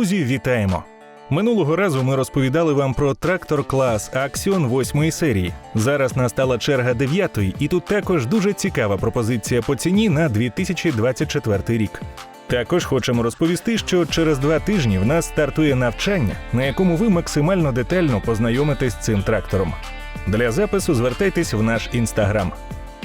Друзі, вітаємо! Минулого разу ми розповідали вам про трактор клас Axion 8 серії. Зараз настала черга 9, і тут також дуже цікава пропозиція по ціні на 2024 рік. Також хочемо розповісти, що через два тижні в нас стартує навчання, на якому ви максимально детально познайомитесь з цим трактором. Для запису звертайтесь в наш інстаграм.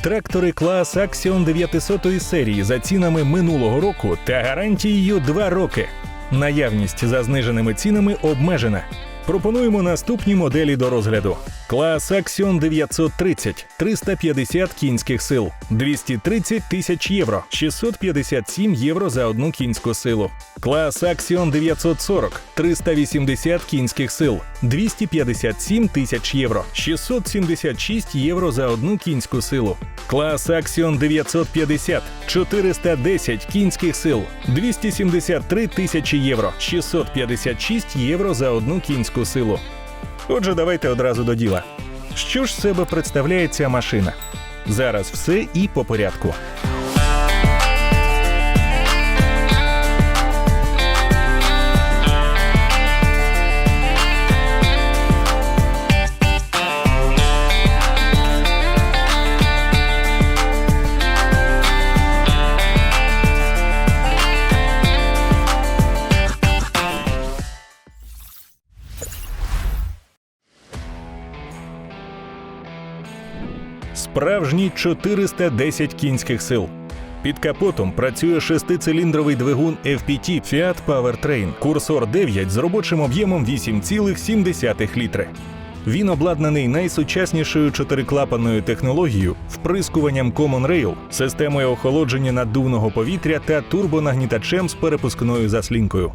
Трактори клас Axion 900 серії за цінами минулого року та гарантією 2 роки. Наявність за зниженими цінами обмежена. Пропонуємо наступні моделі до розгляду: клас Axion 930 350 кінських сил, 230 тисяч євро, 657 євро за одну кінську силу. Клас Axion 940 380 кінських сил, 257 тисяч євро, 676 євро за одну кінську силу. Клас Axion 950 410 кінських сил, 273 тисячі євро, 656 євро за одну кінську силу. Отже, давайте одразу до діла. Що ж себе представляє ця машина? Зараз все і по порядку. Справжні 410 кінських сил. Під капотом працює шестициліндровий двигун FPT Fiat Powertrain Курсор 9 з робочим об'ємом 8,7 літри. Він обладнаний найсучаснішою чотириклапанною технологією, вприскуванням Common Rail, системою охолодження наддувного повітря та турбонагнітачем з перепускною заслінкою.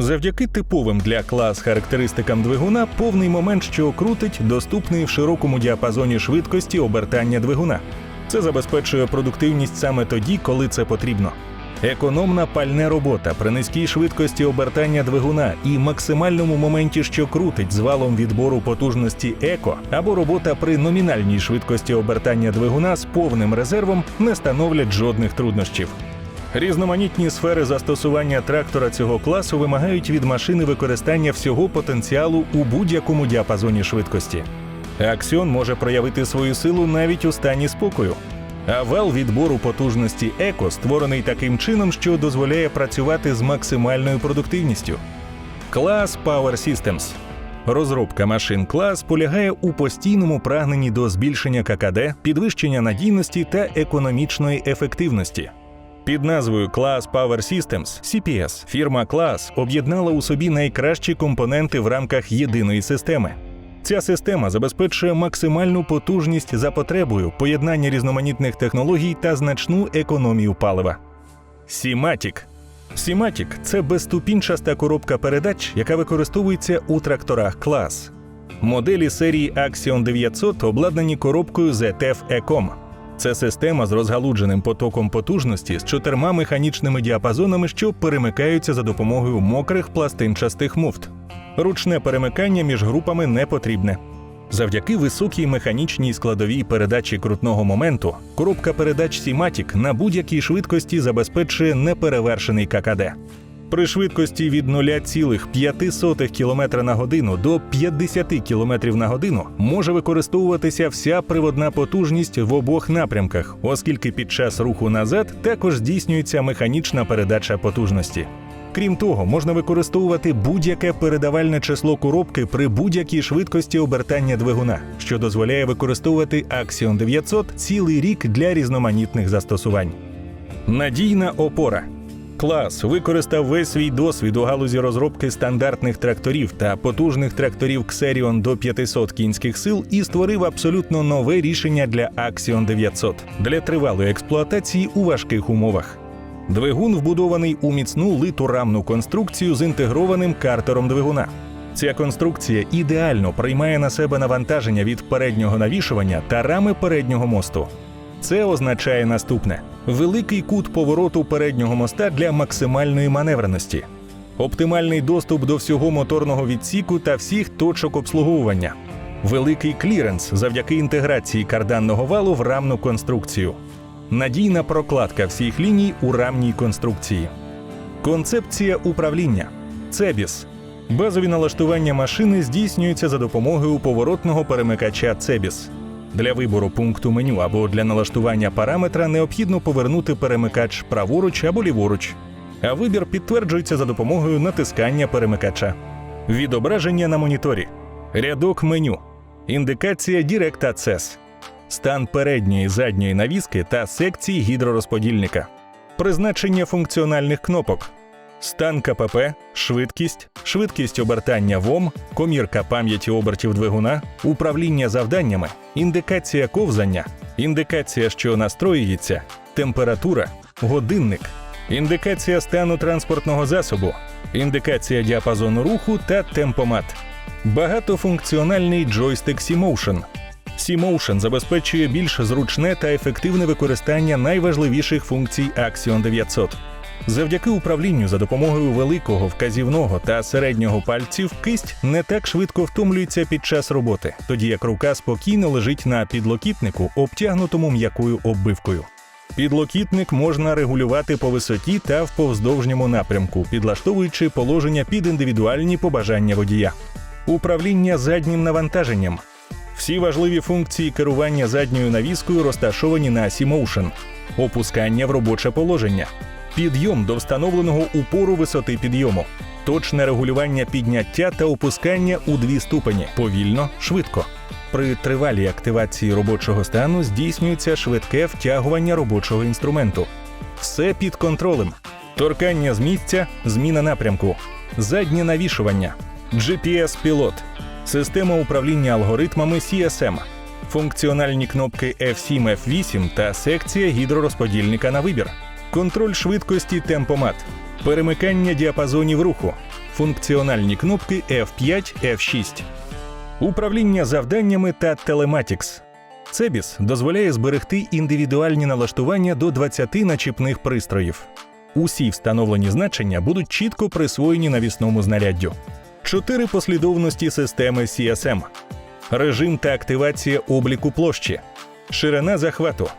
Завдяки типовим для клас характеристикам двигуна повний момент, що крутить, доступний в широкому діапазоні швидкості обертання двигуна. Це забезпечує продуктивність саме тоді, коли це потрібно. Економна пальне робота при низькій швидкості обертання двигуна і максимальному моменті, що крутить з валом відбору потужності еко, або робота при номінальній швидкості обертання двигуна з повним резервом не становлять жодних труднощів. Різноманітні сфери застосування трактора цього класу вимагають від машини використання всього потенціалу у будь-якому діапазоні швидкості. Аксіон може проявити свою силу навіть у стані спокою. А вал відбору потужності еко створений таким чином, що дозволяє працювати з максимальною продуктивністю. Клас Power Systems Розробка машин клас полягає у постійному прагненні до збільшення ККД, підвищення надійності та економічної ефективності. Під назвою Class Power Systems CPS фірма Class об'єднала у собі найкращі компоненти в рамках єдиної системи. Ця система забезпечує максимальну потужність за потребою, поєднання різноманітних технологій та значну економію палива. Сіматік Сіматік це безступінчаста коробка передач, яка використовується у тракторах клас. Моделі серії Axion 900 обладнані коробкою ZF Ecom. Це система з розгалудженим потоком потужності з чотирма механічними діапазонами, що перемикаються за допомогою мокрих пластинчастих муфт. Ручне перемикання між групами не потрібне. Завдяки високій механічній складовій передачі крутного моменту, коробка передач Сіматік на будь-якій швидкості забезпечує неперевершений ККД. При швидкості від 0,5 км на годину до 50 км на годину може використовуватися вся приводна потужність в обох напрямках, оскільки під час руху назад також здійснюється механічна передача потужності. Крім того, можна використовувати будь-яке передавальне число коробки при будь-якій швидкості обертання двигуна, що дозволяє використовувати Axion 900 цілий рік для різноманітних застосувань. Надійна опора. Клас використав весь свій досвід у галузі розробки стандартних тракторів та потужних тракторів Xerion до 500 кінських сил і створив абсолютно нове рішення для Axion 900 для тривалої експлуатації у важких умовах. Двигун вбудований у міцну литу рамну конструкцію з інтегрованим картером двигуна. Ця конструкція ідеально приймає на себе навантаження від переднього навішування та рами переднього мосту. Це означає наступне: великий кут повороту переднього моста для максимальної маневреності, оптимальний доступ до всього моторного відсіку та всіх точок обслуговування, великий кліренс завдяки інтеграції карданного валу в рамну конструкцію, надійна прокладка всіх ліній у рамній конструкції, концепція управління. Цебіс. Базові налаштування машини здійснюються за допомогою поворотного перемикача Цебіс. Для вибору пункту меню або для налаштування параметра необхідно повернути перемикач праворуч або ліворуч. А вибір підтверджується за допомогою натискання перемикача. Відображення на моніторі. Рядок меню. Індикація Direct Access. Стан передньої і задньої навіски та секції гідророзподільника. Призначення функціональних кнопок. Стан КПП, швидкість, швидкість обертання ВОМ, комірка пам'яті обертів двигуна, управління завданнями, індикація ковзання, індикація, що настроюється, температура, годинник, індикація стану транспортного засобу, індикація діапазону руху та темпомат. Багатофункціональний джойстик C-Motion. C-Motion забезпечує більш зручне та ефективне використання найважливіших функцій Axion 900. Завдяки управлінню за допомогою великого вказівного та середнього пальців кисть не так швидко втомлюється під час роботи, тоді як рука спокійно лежить на підлокітнику, обтягнутому м'якою оббивкою. Підлокітник можна регулювати по висоті та в повздовжньому напрямку, підлаштовуючи положення під індивідуальні побажання водія. Управління заднім навантаженням. Всі важливі функції керування задньою навіскою розташовані на C-Motion. опускання в робоче положення, підйом до встановленого упору висоти підйому, точне регулювання підняття та опускання у дві ступені повільно, швидко. При тривалій активації робочого стану здійснюється швидке втягування робочого інструменту. Все під контролем. Торкання з місця, зміна напрямку, заднє навішування, GPS-пілот, система управління алгоритмами CSM, функціональні кнопки F7, F8 та секція гідророзподільника на вибір, контроль швидкості темпомат, перемикання діапазонів руху, функціональні кнопки F5, F6. Управління завданнями та телематікс. Цебіс дозволяє зберегти індивідуальні налаштування до 20 начіпних пристроїв. Усі встановлені значення будуть чітко присвоєні навісному знаряддю. Чотири послідовності системи CSM. Режим та активація обліку площі, ширина захвату.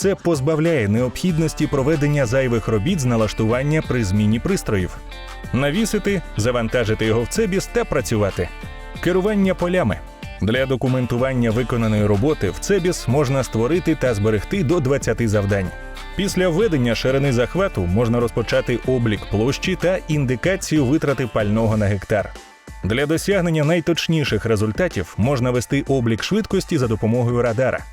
Це позбавляє необхідності проведення зайвих робіт з налаштування при зміні пристроїв. Навісити, завантажити його в цебіс та працювати. Керування полями. Для документування виконаної роботи в Цебіс можна створити та зберегти до 20 завдань. Після введення ширини захвату можна розпочати облік площі та індикацію витрати пального на гектар. Для досягнення найточніших результатів можна вести облік швидкості за допомогою радара.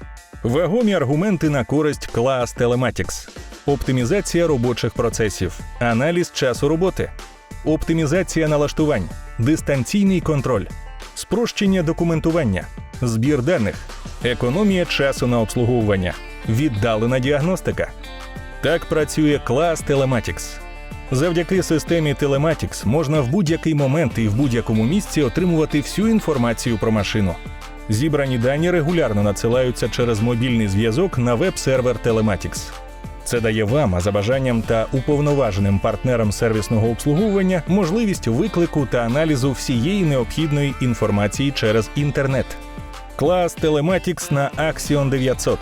Вагомі аргументи на користь Class Telematics. оптимізація робочих процесів, аналіз часу роботи, оптимізація налаштувань, дистанційний контроль, спрощення документування, збір даних, економія часу на обслуговування, віддалена діагностика. Так працює клас Telematics. Завдяки системі Telematics можна в будь-який момент і в будь-якому місці отримувати всю інформацію про машину. Зібрані дані регулярно надсилаються через мобільний зв'язок на веб-сервер Telematics. Це дає вам, а за бажанням та уповноваженим партнерам сервісного обслуговування можливість виклику та аналізу всієї необхідної інформації через інтернет. Клас Telematics на Axion 900.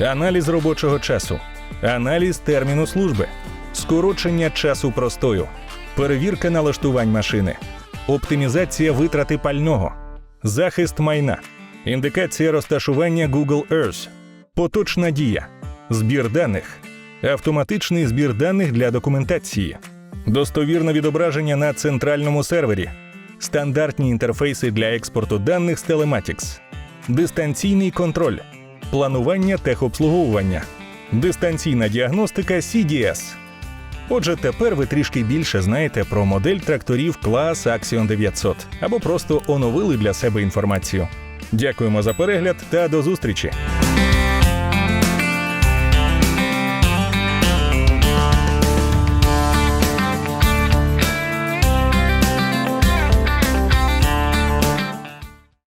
Аналіз робочого часу, аналіз терміну служби, скорочення часу простою, перевірка налаштувань машини, оптимізація витрати пального, захист майна, індикація розташування Google Earth, поточна дія, збір даних, автоматичний збір даних для документації, достовірне відображення на центральному сервері, стандартні інтерфейси для експорту даних з Telematics, дистанційний контроль, планування техобслуговування, дистанційна діагностика CDS. Отже, тепер ви трішки більше знаєте про модель тракторів клас Axion 900 або просто оновили для себе інформацію. Дякуємо за перегляд та до зустрічі!